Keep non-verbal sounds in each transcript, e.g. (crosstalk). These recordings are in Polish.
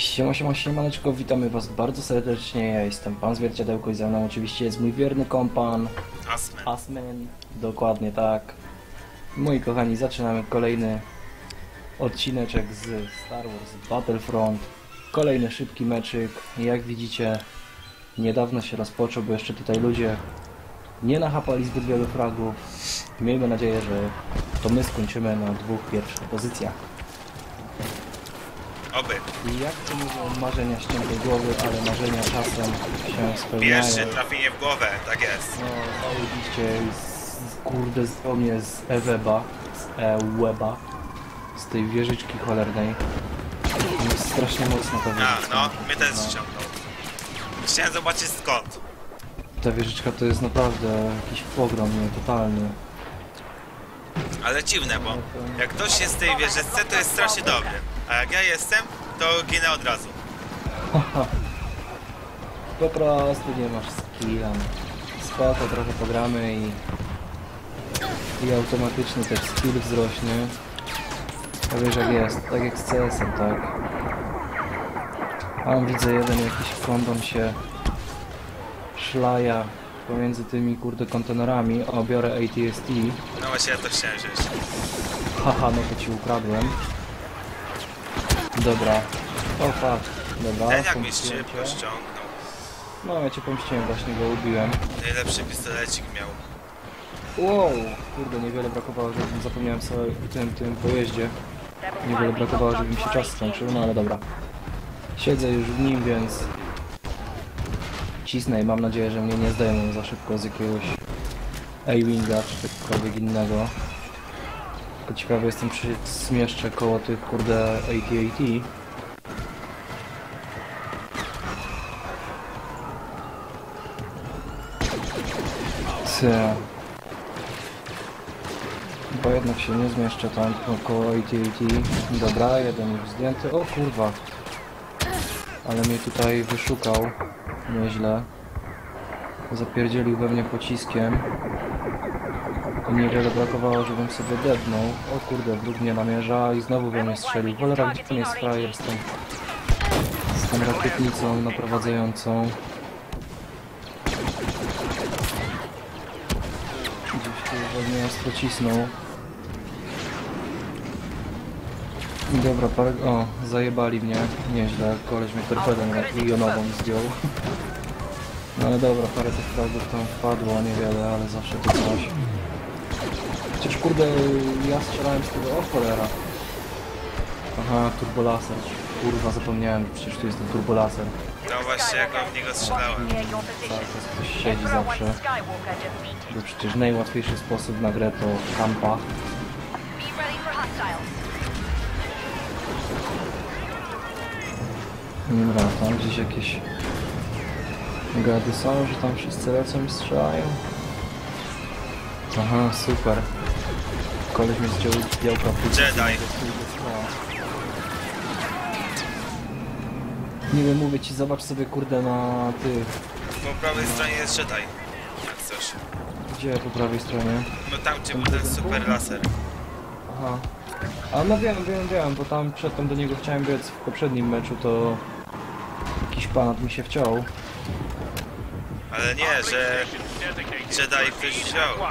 Siema, siema, siemaneczko, witamy was bardzo serdecznie, ja jestem Pan Zwierciadełko i ze mną oczywiście jest mój wierny kompan, Asmen. Asmen, dokładnie tak. Moi kochani, zaczynamy kolejny odcineczek z Star Wars Battlefront. Kolejny szybki meczyk, jak widzicie niedawno się rozpoczął, bo jeszcze tutaj ludzie nie nachapali zbyt wielu fragów. Miejmy nadzieję, że to my skończymy na dwóch pierwszych pozycjach. Oby. I jak to mówią, marzenia ściętej głowy, ale marzenia czasem się spełniają. Pierwsze trafienie w głowę, tak jest. No, zajebiście, kurde, o mnie z Eweba, z E-Weba, z tej wieżyczki cholernej. Jest strasznie mocna ta A, wieżyczka. no, mnie też No, ściągnął. Chciałem zobaczyć skąd. Ta wieżyczka to jest naprawdę jakiś pogrom, nie, totalny. Ale dziwne, bo jak ktoś jest w tej wieżyczce, to jest strasznie dobry. A jak ja jestem, to ginę od razu. Po prostu nie masz skilla. Spoko, trochę pogramy i... I automatycznie też skill wzrośnie. A wiesz jak jest, tak jak z CS-em, tak? A on widzę jeden jakiś kondom się szlaja pomiędzy tymi kurde kontenerami. O, biorę ATST. No właśnie, ja to chciałem wziąć. Haha, no to ci ukradłem. Dobra. O fuck. Dobra. Ten jak mi pomściłem szybko ściągnął. No ja cię pomściłem, właśnie go ubiłem. Najlepszy pistolecik miał. Wow, kurde, niewiele brakowało, żebym zapomniałem sobie w tym, tym pojeździe. Niewiele brakowało, żeby mi się czas skończył, no ale dobra. Siedzę już w nim, więc... Cisnę i mam nadzieję, że mnie nie zdejmą za szybko z jakiegoś A-Winga czy czegokolwiek innego. Tylko ciekawy jestem, czy się zmieszczę koło tych kurde AT-AT. Bo jednak się nie zmieszczę tam około AT-AT. Dobra, jeden już zdjęty. O kurwa. Ale mnie tutaj wyszukał. Nieźle. Zapierdzielił we mnie pociskiem. I niewiele brakowało, żebym sobie debnął. O kurde, wróg mnie namierza i znowu we mnie strzelił. Cholera, gdzie ten jest frajer z tą... Z tą rakietnicą naprowadzającą. Gdzieś tu mnie ostro cisnął. Dobra, parę... O, zajebali mnie. Nieźle. Koleś mnie torpedą milionową zdjął. (laughs) No ale dobra, parę tych fragów tam wpadło, niewiele, ale zawsze to coś. Kurde, ja strzelałem z tego... O cholera. Aha, turbolaser. Kurwa, zapomniałem, że przecież tu jest ten turbolaser. No właśnie, jak w niego strzelałem. Cały czas ktoś siedzi zawsze. Bo przecież najłatwiejszy sposób na grę to kampa. Dobra, tam gdzieś jakieś gady są, że tam wszyscy lecą i strzelają. Aha, super. Koleś mi zdjął białka. Jedi. Nie wiem, mówię ci, zobacz sobie kurde na tych... Po prawej stronie jest Jedi. Jak coś. Gdzie po prawej stronie? No tam, gdzie był ten super laser. Aha. A no wiem, wiem, wiem, bo tam przedtem do niego chciałem biec w poprzednim meczu, to jakiś panat mi się wciął. Ale nie, że Jedi ktoś wziął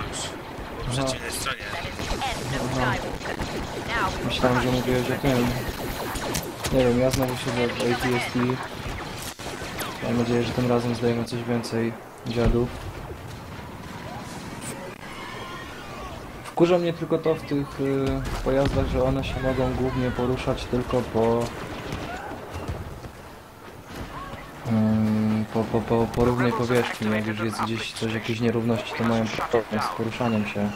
przeciwnej stronie. Myślałem, że mówiłeś o tym. Nie wiem, ja znowu siedzę w ATST. Mam nadzieję, że tym razem zdejmę coś więcej dziadów. Wkurza mnie tylko to w tych y, pojazdach, że one się mogą głównie poruszać tylko po... po, po, po, po równej powierzchni. Jak już jest gdzieś coś, jakieś nierówności, to mają problem z poruszaniem się.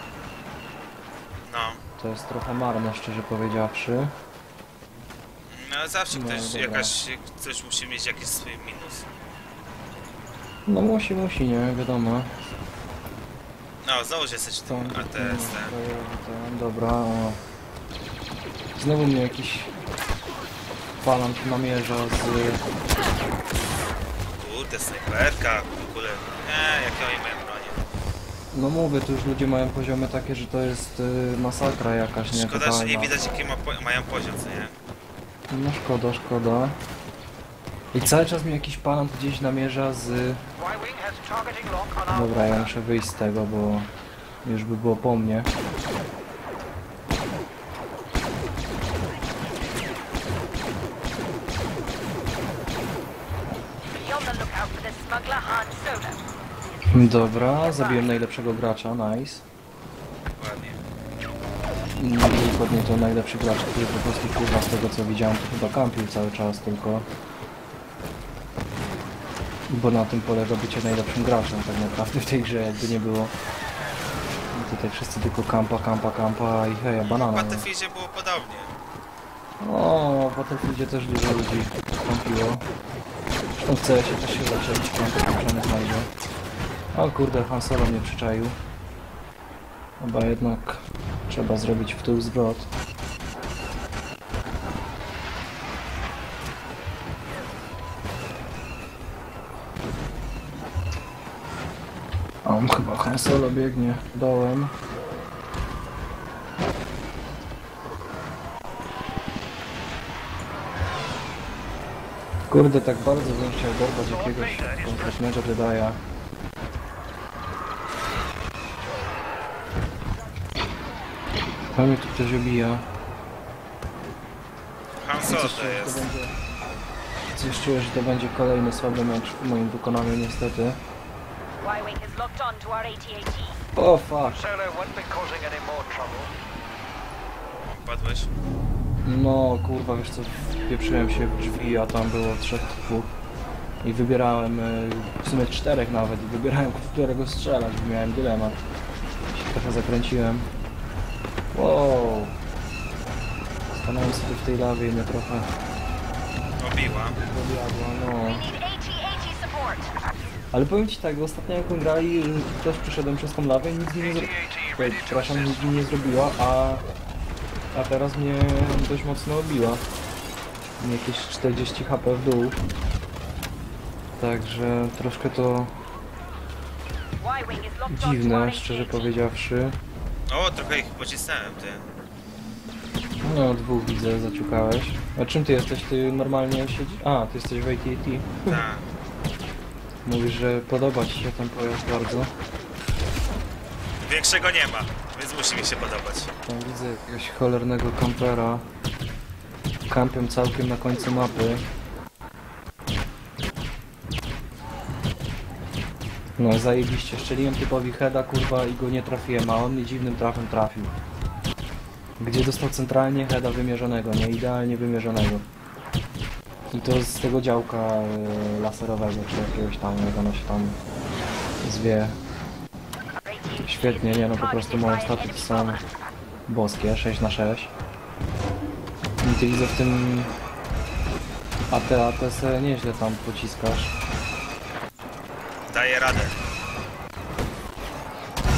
No. To jest trochę marne, szczerze powiedziawszy. No zawsze No, ktoś, dobra. jakaś, ktoś musi mieć jakiś swój minus. No musi, musi, nie? Wiadomo. No, znowu jesteś to, ATS. to, dobra, o. Znowu mnie jakiś palant namierza z... Kurde, snajperka, w ogóle. Nie, jakie oni mają bronię. No mówię, tu już ludzie mają poziomy takie, że to jest y, masakra jakaś, nie? Szkoda, że nie Totalna. widać jaki ma po mają poziom, co nie? No szkoda, szkoda. I cały czas mi jakiś palant gdzieś namierza z... Our Dobra, ja muszę wyjść z tego, bo już by było po mnie. Dobra, zabiłem najlepszego gracza, nice. I dokładnie to najlepszy gracz, który po prostu kurwa z tego co widziałem to chyba kampił cały czas tylko. Bo na tym polega bycie najlepszym graczem tak naprawdę w tej grze jakby nie było. I tutaj wszyscy tylko kampa, kampa, kampa i heja W banana. no. Battlefieldzie było podobnie. O, w Battlefieldzie też dużo ludzi kampiło. Zresztą w CS-ie też się zaczęli kampy nie znajdzie. O kurde, Han Solo mnie przyczaił. Chyba jednak trzeba zrobić w tył zwrot. On chyba Han Solo biegnie dołem. Kurde, tak bardzo bym chciał dorwać jakiegoś konkretnego Jedi'a. Tam tu ktoś obija. Han Solo Coś to jest. Coś czuję, że to będzie kolejny słaby mecz w moim wykonaniu niestety. O fuck! More trouble. Padłeś? No kurwa, wiesz co, wpieprzyłem się w drzwi, a tam było trzech typów. I wybierałem, y, w sumie czterech nawet, i wybierałem, w którego strzelać, bo miałem dylemat. Się trochę zakręciłem. Wow! Stanąłem sobie w tej lawie i mnie trochę Obiła. no. Ale powiem ci tak, ostatnio jak grali, też przeszedłem przez tą lawę i nic mi nie zrobiła. Przepraszam, nic mi nie zrobiła, a... A teraz mnie dość mocno obiła. Jakieś 40 HP w dół. Także troszkę to dziwne, szczerze powiedziawszy. O, trochę ich pocisnąłem, ty. No, dwóch widzę, zaciukałeś. A czym ty jesteś? Ty normalnie siedzisz? A, ty jesteś w AT&T. Tak. Mówisz, że podoba ci się ten pojazd bardzo. Większego nie ma, więc musi mi się podobać. Tam widzę jakiegoś cholernego kampera. Kampią całkiem na końcu mapy. No zajebiście, szczeliłem typowi heada kurwa i go nie trafiłem, a on mi dziwnym trafem trafił. Gdzie dostał centralnie heada wymierzonego, nie idealnie wymierzonego. I to z tego działka e, laserowego, czy jakiegoś tam, jak ono się tam zwie. Świetnie, nie no po prostu moje staty są boskie, 6 na 6 I ty widzę w tym AT, AT se nieźle tam pociskasz. Daję radę.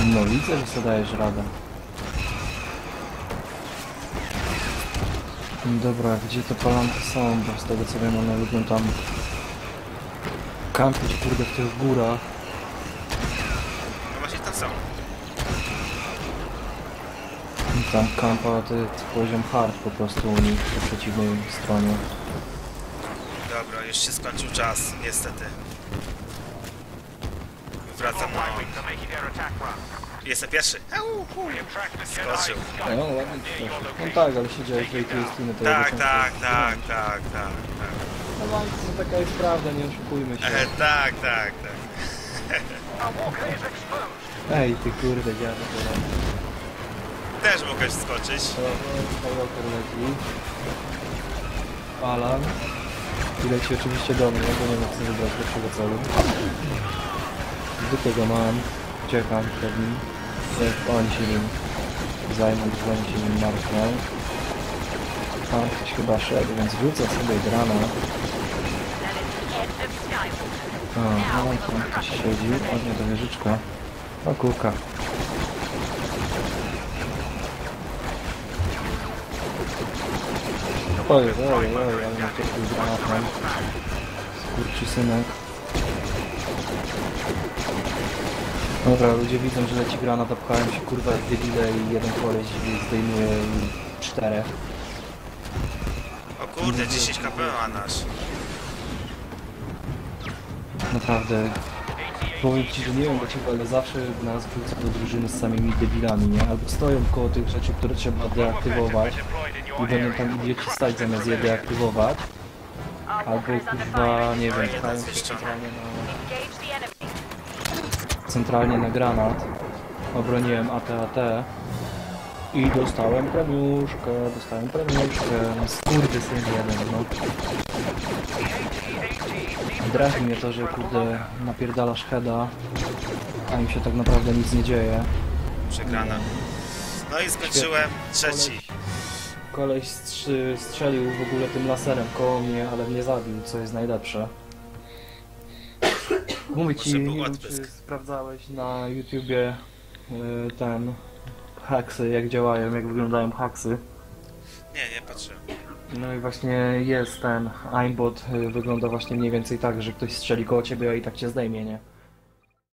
No widzę, że sobie dajesz radę. Dobra, gdzie te palanty są? Bo z tego co wiem one lubią tam kampić kurde w tych górach. No właśnie tam są. I tam kampa to jest poziom hard po prostu u nich po przeciwnej stronie. Dobra, już się skończył czas, niestety. Wracam na... Jestem pierwszy. Skoczył. No ładnie. No tak, ale AT&T no to ja Tak, tak, tak, tak, tak, tak. No walki, no taka jest prawda, nie oszukujmy się. E, (laughs) tak, tak, tak. Ej, ty kurde, dziadu, to Też mogę skoczyć. Alan. I leci oczywiście do mnie, bo nie chcę wybrać lepszego celu. Z dupy go mam. Uciekam przed nim. Jak oni się nim zajmą, oni się nim martwią. Tam ktoś chyba szedł, więc rzucę sobie grana. O, no tam ktoś siedzi. Ładnie do wieżyczka. O kurka. Oj, oj, oj, ale na ciepły granatem. Skurczysynek. Dobra, ludzie widzą, że leci granat, opchałem się kurwa w debile i jeden koleś zdejmuje czterech. O kurde, 10 kp ma nasz. naprawdę powiem ci, że nie wiem dlaczego, ale zawsze nas wrzuca do drużyny z samymi debilami, nie? Albo stoją koło tych rzeczy, które trzeba deaktywować i będą tam idioci stać zamiast je deaktywować. Albo kurwa, nie wiem, pchają się centralnie na, centralnie na granat. Obroniłem AT-AT i dostałem premiuszkę, dostałem premiuszkę. Skurde syn jeden, no. Drażni mnie to, że kurde napierdalasz heada, a im się tak naprawdę nic nie dzieje. Przegrana. No i skończyłem trzeci. Koleś, koleś strzy, strzelił w ogóle tym laserem koło mnie, ale mnie zabił, co jest najlepsze. Mówię ci, nie wiem, czy sprawdzałeś na YouTubie y, ten haksy, jak działają, jak wyglądają haksy. Nie, nie. No i właśnie jest ten aimbot, y, wygląda właśnie mniej więcej tak, że ktoś strzeli koło ciebie, i tak cię zdejmie, nie?